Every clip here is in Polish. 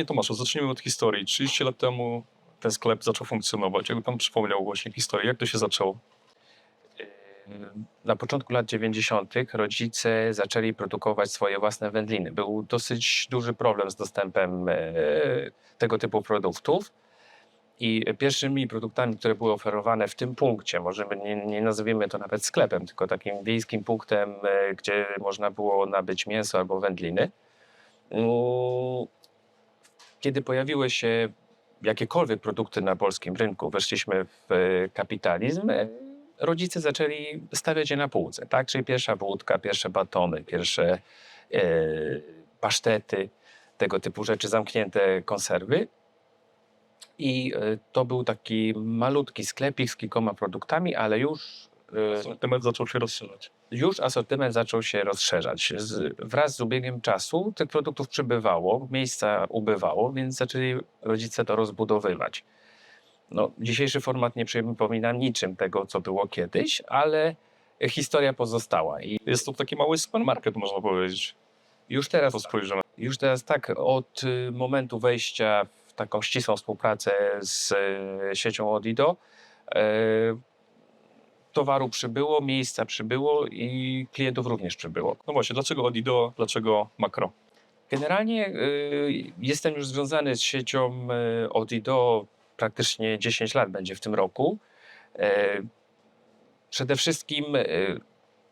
Panie Tomaszu, zacznijmy od historii. 30 lat temu ten sklep zaczął funkcjonować. Jakby pan przypomniał właśnie historię, jak to się zaczęło? Na początku lat 90. rodzice zaczęli produkować swoje własne wędliny. Był dosyć duży problem z dostępem e, tego typu produktów. I pierwszymi produktami, które były oferowane w tym punkcie, może nie, nie nazwijmy to nawet sklepem, tylko takim wiejskim punktem, e, gdzie można było nabyć mięso albo wędliny. Kiedy pojawiły się jakiekolwiek produkty na polskim rynku, weszliśmy w e, kapitalizm, e, rodzice zaczęli stawiać je na półce, tak? Czyli pierwsza wódka, pierwsze batony, pierwsze e, pasztety, tego typu rzeczy, zamknięte konserwy. I e, to był taki malutki sklepik z kilkoma produktami, ale już, e, Temat zaczął się rozszerzać. już asortyment zaczął się rozszerzać. Z, wraz z ubiegiem czasu tych produktów przybywało, miejsca ubywało, więc zaczęli rodzice to rozbudowywać. No, dzisiejszy format nie przypomina niczym tego, co było kiedyś, ale historia pozostała. I Jest to taki mały supermarket, można powiedzieć. już teraz, To spojrzymy. już teraz tak, od y, momentu wejścia w taką ścisłą współpracę z e, siecią Odido, e, towaru przybyło, miejsca przybyło i klientów również przybyło. No właśnie, dlaczego Odido, dlaczego Makro? Generalnie y, jestem już związany z siecią y, Odido praktycznie 10 lat będzie w tym roku. E, Przede wszystkim y,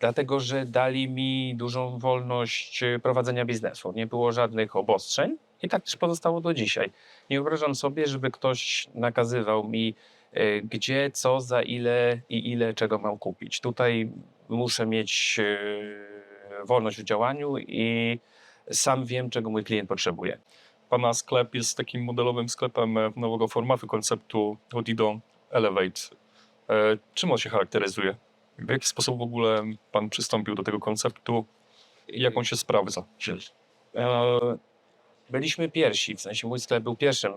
dlatego, że dali mi dużą wolność y, prowadzenia biznesu. Nie było żadnych obostrzeń i tak też pozostało do dzisiaj. Nie wyobrażam sobie, żeby ktoś nakazywał mi, y, gdzie, co, za ile i ile czego mam kupić. Tutaj muszę mieć y, wolność w działaniu i sam wiem, czego mój klient potrzebuje. Pana sklep jest takim modelowym sklepem e, nowego formatu, konceptu Odido Elevate. E, czym on się charakteryzuje? W jaki sposób w ogóle pan przystąpił do tego konceptu i jak on się sprawdza? E, Byliśmy pierwsi, w sensie mój sklep był pierwszym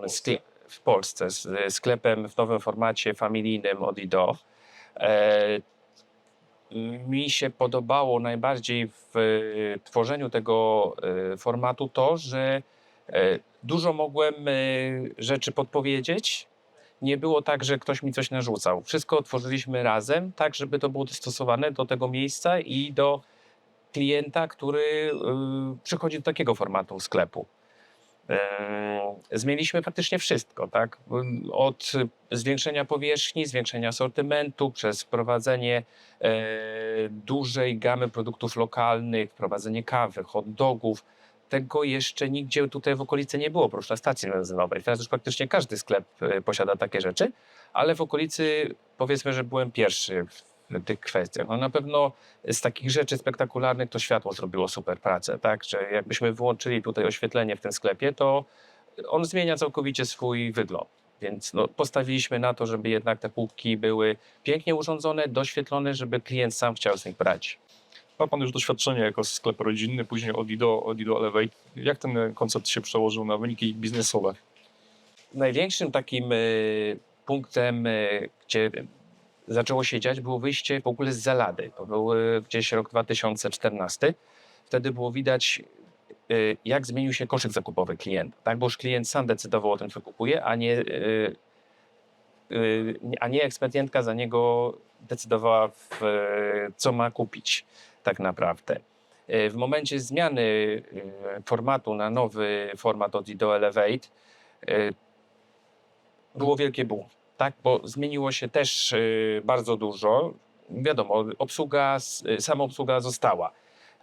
w Polsce z sklepem w nowym formacie familijnym od IDO. E, Mi się podobało najbardziej w tworzeniu tego e, formatu to, że e, dużo mogłem rzeczy podpowiedzieć. Nie było tak, że ktoś mi coś narzucał. Wszystko tworzyliśmy razem, tak żeby to było dostosowane do tego miejsca i do klienta, który przychodzi do takiego formatu sklepu. Zmieniliśmy praktycznie wszystko, tak? Od zwiększenia powierzchni, zwiększenia asortymentu, przez wprowadzenie e, dużej gamy produktów lokalnych, wprowadzenie kawy, hot dogów. Tego jeszcze nigdzie tutaj w okolicy nie było, oprócz na stacji benzynowej. Teraz już praktycznie każdy sklep e, posiada takie rzeczy, ale w okolicy powiedzmy, że byłem pierwszy tych kwestiach. No na pewno z takich rzeczy spektakularnych to światło zrobiło super pracę, tak? Że jakbyśmy wyłączyli tutaj oświetlenie w tym sklepie, to on zmienia całkowicie swój wygląd. Więc no, postawiliśmy na to, żeby jednak te półki były pięknie urządzone, doświetlone, żeby klient sam chciał z nich brać. Ma pan już doświadczenie jako sklep rodzinny, później Odido, Odido Elevate. Jak ten koncept się przełożył na wyniki biznesowe? Największym takim y, punktem, y, gdzie zaczęło się dziać, było wyjście w ogóle z zalady. To był y, gdzieś rok 2014. Wtedy było widać, y, jak zmienił się koszyk zakupowy klienta. Tak? Bo już klient sam decydował o tym, co kupuje, a nie, y, a nie ekspedientka za niego decydowała, w, co ma kupić tak naprawdę. W momencie zmiany formatu na nowy format od Ido Elevate, było wielkie boom, tak? Bo zmieniło się też y, bardzo dużo. Wiadomo, obsługa, y, sama obsługa została,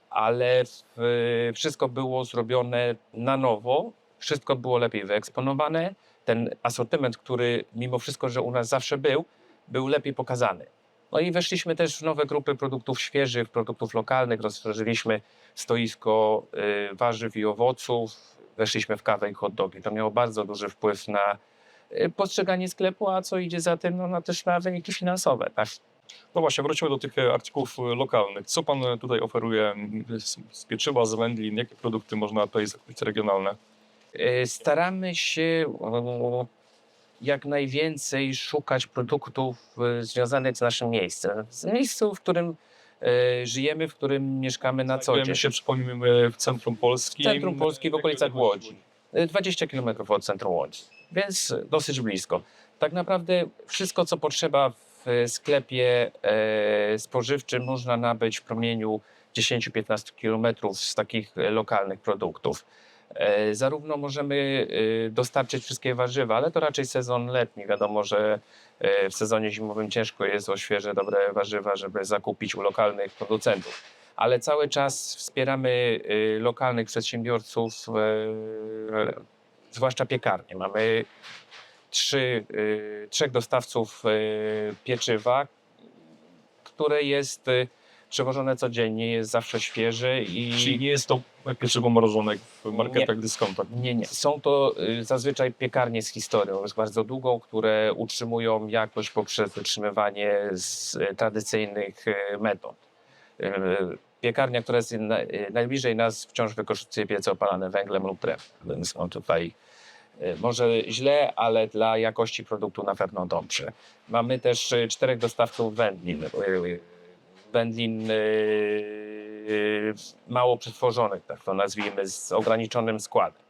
ale w, wszystko było zrobione na nowo, wszystko było lepiej wyeksponowane. Ten asortyment, który mimo wszystko, że u nas zawsze był, był lepiej pokazany. No i weszliśmy też w nowe grupy produktów świeżych, produktów lokalnych, rozszerzyliśmy stoisko y, warzyw i owoców, weszliśmy w kawę i hot dogi. To miało bardzo duży wpływ na y, postrzeganie sklepu, a co idzie za tym, no, no też na wyniki finansowe. Tak? No właśnie, wróćmy do tych e, artykułów e, lokalnych. Co pan e, tutaj oferuje z, pieczywa, z wędlin? Jakie produkty można tutaj zakupić regionalne? Y, Staramy się jak najwięcej szukać produktów y, związanych z naszym miejscem. Z miejscem, w którym y, żyjemy, w którym mieszkamy na co dzień. się, przypomnijmy, w centrum Polski. W centrum Polski, w okolicach Łodzi. y, 20 km od centrum Łodzi, więc dosyć blisko. Tak naprawdę wszystko, co potrzeba w sklepie e, spożywczym można nabyć w promieniu 10-15 km z takich lokalnych produktów. E, Zarówno możemy e, dostarczyć wszystkie warzywa, ale to raczej sezon letni. Wiadomo, że w sezonie zimowym ciężko jest o świeże, dobre warzywa, żeby zakupić u lokalnych producentów. Ale cały czas wspieramy lokalnych przedsiębiorców, zwłaszcza piekarnie. Mamy trzy, e, trzech dostawców e, pieczywa, które jest e, przewożone codziennie, jest zawsze świeże i Czyli nie jest to pieczywo mrożone w marketach dyskontach. nie, nie. Są to y, zazwyczaj piekarnie z historią, już bardzo długą, które utrzymują jakość poprzez utrzymywanie z y, tradycyjnych y, metod. Y, Piekarnia, która jest y, najbliżej nas, wciąż wykorzystuje piece opalane węglem lub drewnem, więc są tutaj y, może źle, ale dla jakości produktu na pewno dobrze. Mamy też y, czterech dostawców wędlin. Wędlin mało przetworzonych, tak to nazwijmy, z ograniczonym składem.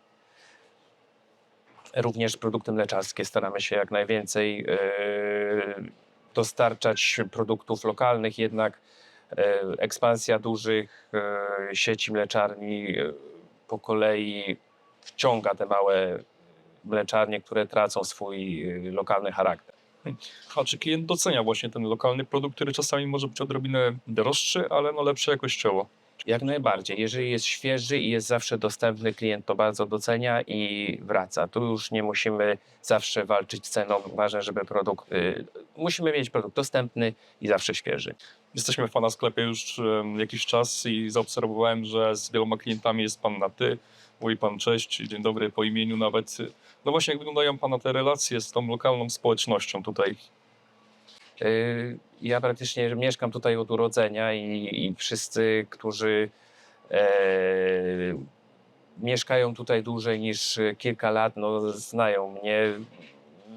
Również produkty mleczarskie staramy się jak najwięcej e, dostarczać produktów lokalnych, jednak e, ekspansja dużych e, sieci mleczarni e, po kolei wciąga te małe mleczarnie, które tracą swój e, lokalny charakter. A czy klient docenia właśnie ten lokalny produkt, który czasami może być odrobinę droższy, ale no lepszy jakościowo? Jak najbardziej. Jeżeli jest świeży i jest zawsze dostępny, klient to bardzo docenia i wraca. Tu już nie musimy zawsze walczyć ceną. Ważne, żeby produkt. Y, musimy mieć produkt dostępny i zawsze świeży. Jesteśmy w Pana sklepie już jakiś czas i zaobserwowałem, że z wieloma klientami jest Pan na ty, mówi Pan cześć, dzień dobry po imieniu nawet. No właśnie jak wyglądają Pana te relacje z tą lokalną społecznością tutaj? Y, Ja praktycznie mieszkam tutaj od urodzenia i, i wszyscy, którzy e, mieszkają tutaj dłużej niż kilka lat, no, znają mnie.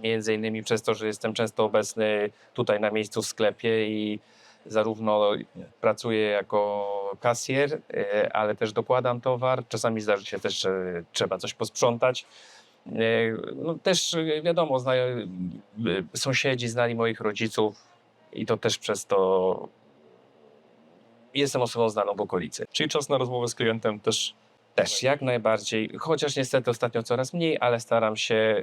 Między innymi przez to, że jestem często obecny tutaj na miejscu w sklepie i zarówno pracuję jako kasjer, e, ale też dokładam towar. Czasami zdarzy się też, że trzeba coś posprzątać. E, No też e, wiadomo, znają, e, sąsiedzi znali moich rodziców i to też przez to jestem osobą znaną w okolicy. Czyli czas na rozmowę z klientem też Też jak najbardziej, chociaż niestety ostatnio coraz mniej, ale staram się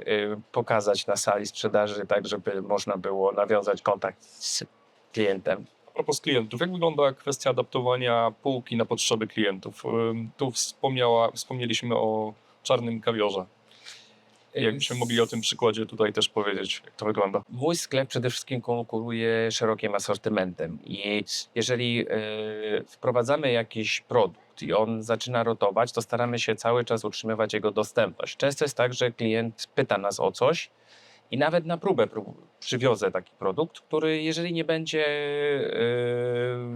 pokazać na sali sprzedaży, tak żeby można było nawiązać kontakt z klientem. A propos klientów, jak wygląda kwestia adaptowania półki na potrzeby klientów? Tu wspomniała, wspomnieliśmy o czarnym kawiorze. Jakbyśmy mogli o tym przykładzie tutaj też powiedzieć, jak to wygląda. Mój sklep przede wszystkim konkuruje szerokim asortymentem i jeżeli e, wprowadzamy jakiś produkt i on zaczyna rotować, to staramy się cały czas utrzymywać jego dostępność. Często jest tak, że klient pyta nas o coś i nawet na próbę prób- przywiozę taki produkt, który jeżeli nie będzie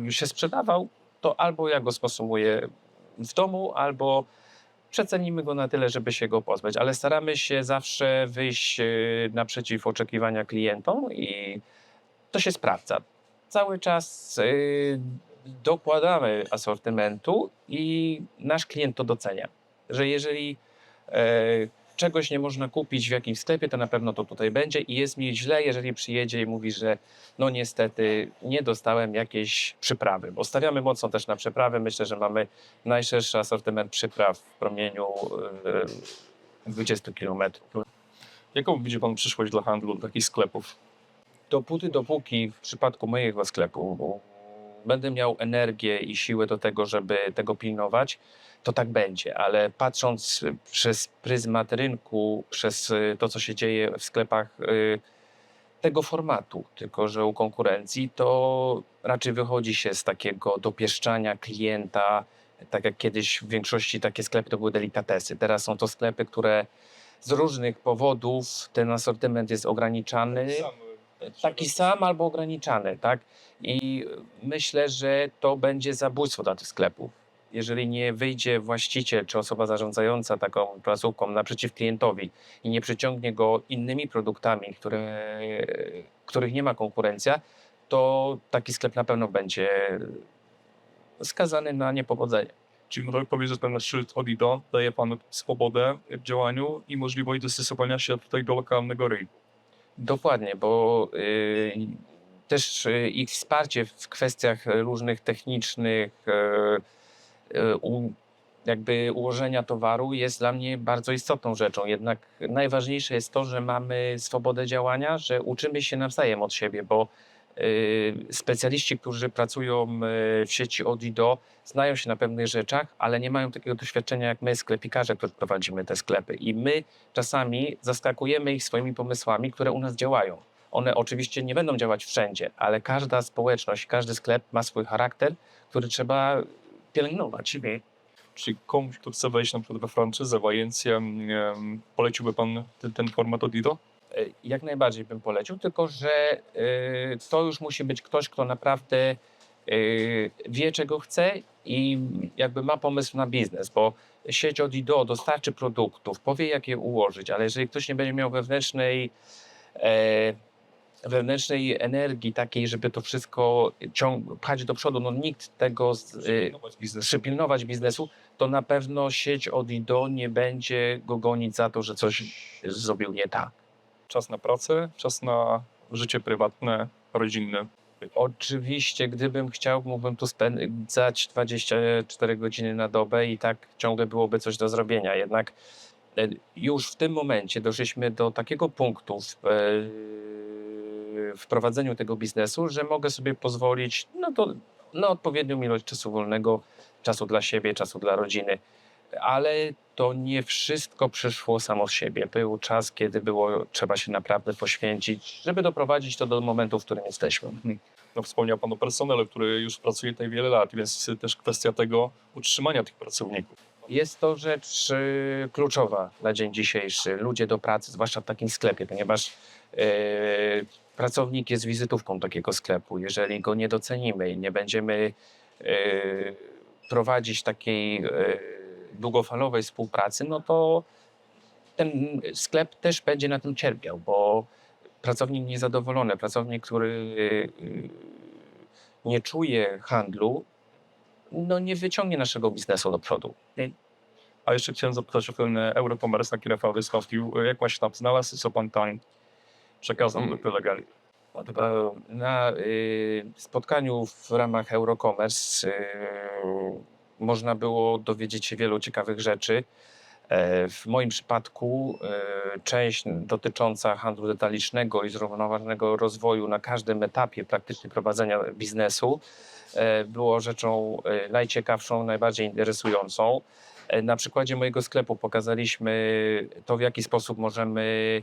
e, się sprzedawał, to albo ja go skonsumuję w domu, albo przecenimy go na tyle, żeby się go pozbyć, ale staramy się zawsze wyjść e, naprzeciw oczekiwania klientom i to się sprawdza. Cały czas e, dokładamy asortymentu i nasz klient to docenia, że jeżeli e, czegoś nie można kupić w jakimś sklepie, to na pewno to tutaj będzie i jest mi źle, jeżeli przyjedzie i mówi, że no niestety nie dostałem jakiejś przyprawy, bo stawiamy mocno też na przyprawy. Myślę, że mamy najszerszy asortyment przypraw w promieniu e, 20 km. Jaką widzi Pan przyszłość dla handlu takich sklepów? Dopóty, dopóki w przypadku mojego sklepu będę miał energię i siłę do tego, żeby tego pilnować, to tak będzie, ale patrząc przez pryzmat rynku, przez y, to, co się dzieje w sklepach y, tego formatu, tylko że u konkurencji, to raczej wychodzi się z takiego dopieszczania klienta, tak jak kiedyś w większości takie sklepy to były delikatesy. Teraz są to sklepy, które z różnych powodów ten asortyment jest ograniczany taki sam albo ograniczany, tak? I myślę, że to będzie zabójstwo dla tych sklepów. Jeżeli nie wyjdzie właściciel czy osoba zarządzająca taką placówką naprzeciw klientowi i nie przyciągnie go innymi produktami, które, których nie ma konkurencja, to taki sklep na pewno będzie skazany na niepowodzenie. Czyli można powiedzieć, że ten szyld Odido daje panu swobodę w działaniu i możliwość dostosowania się do lokalnego rynku. Dokładnie, bo y, też y, ich wsparcie w kwestiach różnych technicznych, y, u, jakby ułożenia towaru jest dla mnie bardzo istotną rzeczą. Jednak najważniejsze jest to, że mamy swobodę działania, że uczymy się nawzajem od siebie, bo specjaliści, którzy pracują y, w sieci Odido, znają się na pewnych rzeczach, ale nie mają takiego doświadczenia jak my, sklepikarze, którzy prowadzimy te sklepy. I my czasami zaskakujemy ich swoimi pomysłami, które u nas działają. One oczywiście nie będą działać wszędzie, ale każda społeczność, każdy sklep ma swój charakter, który trzeba pielęgnować. Czyli komuś, kto chce wejść na przykład we franczyzę, w agencję, poleciłby pan ten, ten format Odido? E, Jak najbardziej bym polecił, tylko że e, to już musi być ktoś, kto naprawdę e, wie, czego chce i jakby ma pomysł na biznes, bo sieć Odido dostarczy produktów, powie, jak je ułożyć, ale jeżeli ktoś nie będzie miał wewnętrznej wewnętrznej energii takiej, żeby to wszystko ciąg- pchać do przodu, no nikt tego z, e, Przypilnować biznes. przypilnować biznesu, to na pewno sieć Odido nie będzie go gonić za to, że coś zrobił nie tak. Czas na pracę, czas na życie prywatne, rodzinne. Oczywiście, gdybym chciał, mógłbym tu spędzać 24 godziny na dobę i tak ciągle byłoby coś do zrobienia. Jednak e, już w tym momencie doszliśmy do takiego punktu w, e, w prowadzeniu tego biznesu, że mogę sobie pozwolić no to, na odpowiednią ilość czasu wolnego, czasu dla siebie, czasu dla rodziny. Ale to nie wszystko przyszło samo z siebie. Był czas, kiedy było trzeba się naprawdę poświęcić, żeby doprowadzić to do momentu, w którym jesteśmy. No, wspomniał pan o personelu, który już pracuje tutaj wiele lat, więc też kwestia tego utrzymania tych pracowników. Jest to rzecz y, kluczowa na dzień dzisiejszy. Ludzie do pracy, zwłaszcza w takim sklepie, ponieważ y, pracownik jest wizytówką takiego sklepu. Jeżeli go nie docenimy i nie będziemy y, prowadzić takiej y, długofalowej współpracy, no to ten sklep też będzie na tym cierpiał, bo pracownik niezadowolony, pracownik, który y, nie czuje handlu, no nie wyciągnie naszego biznesu do przodu. A jeszcze chciałem zapytać o ten Eurocommerce, na który Rafał wystąpił. Jak się tam znalazł co pan tam przekazał Mm. do kolegali? Na y, spotkaniu w ramach Eurocommerce y, można było dowiedzieć się wielu ciekawych rzeczy. E, W moim przypadku e, część dotycząca handlu detalicznego i zrównoważonego rozwoju na każdym etapie praktycznie prowadzenia biznesu e, było rzeczą najciekawszą, najbardziej interesującą. Na przykładzie mojego sklepu pokazaliśmy to, w jaki sposób możemy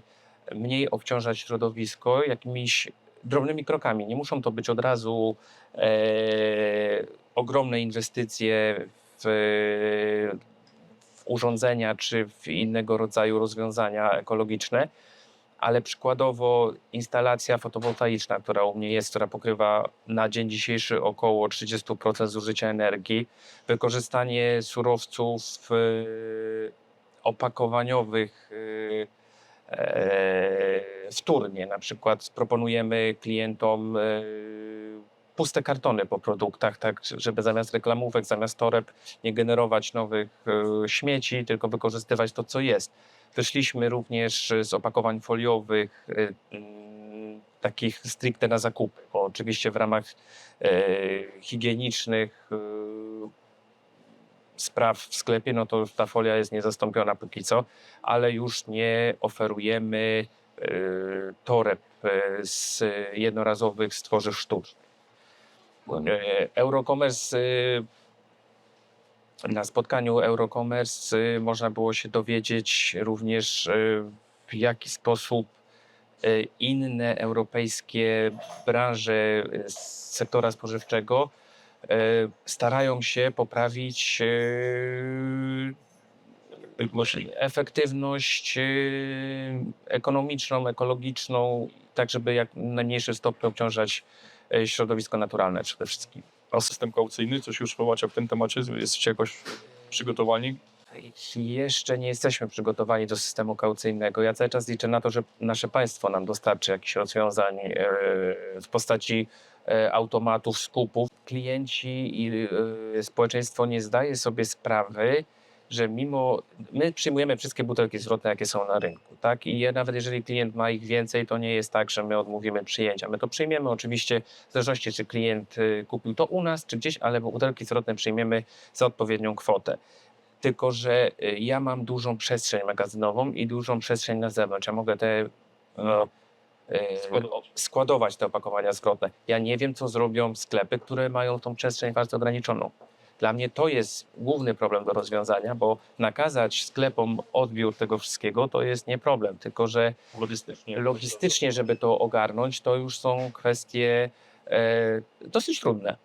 mniej obciążać środowisko jakimiś drobnymi krokami. Nie muszą to być od razu e, ogromne inwestycje w, w urządzenia czy w innego rodzaju rozwiązania ekologiczne, ale przykładowo instalacja fotowoltaiczna, która u mnie jest, która pokrywa na dzień dzisiejszy około 30% zużycia energii, wykorzystanie surowców e, opakowaniowych e, wtórnie. Na przykład proponujemy klientom e, puste kartony po produktach, tak żeby zamiast reklamówek, zamiast toreb nie generować nowych e, śmieci, tylko wykorzystywać to, co jest. Wyszliśmy również z opakowań foliowych, e, mm, takich stricte na zakupy, bo oczywiście w ramach e, higienicznych e, spraw w sklepie, no to ta folia jest niezastąpiona póki co, ale już nie oferujemy e, toreb e, z jednorazowych stworzyw sztucznych. E, Eurocommerce e, na spotkaniu Eurocommerce można było się dowiedzieć również w jaki sposób inne europejskie branże z sektora spożywczego starają się poprawić e, efektywność e, ekonomiczną, ekologiczną, tak żeby jak w najmniejszym stopniu obciążać e, środowisko naturalne przede wszystkim. A system kaucyjny, coś już macie w tym temacie? Jesteście jakoś przygotowani? Jeszcze nie jesteśmy przygotowani do systemu kaucyjnego. Ja cały czas liczę na to, że nasze państwo nam dostarczy jakichś rozwiązań e, w postaci e, automatów, skupów. Klienci i e, społeczeństwo nie zdaje sobie sprawy, że mimo my przyjmujemy wszystkie butelki zwrotne, jakie są na rynku, tak? I nawet jeżeli klient ma ich więcej, to nie jest tak, że my odmówimy przyjęcia. My to przyjmiemy oczywiście w zależności, czy klient kupił to u nas, czy gdzieś, ale butelki zwrotne przyjmiemy za odpowiednią kwotę. Tylko, że y, ja mam dużą przestrzeń magazynową i dużą przestrzeń na zewnątrz. Ja mogę te no, y, składować te opakowania zwrotne. Ja nie wiem, co zrobią sklepy, które mają tą przestrzeń bardzo ograniczoną. Dla mnie to jest główny problem do rozwiązania, bo nakazać sklepom odbiór tego wszystkiego to jest nie problem, tylko że Logistycznie. logistycznie, żeby to ogarnąć, to już są kwestie e, dosyć trudne.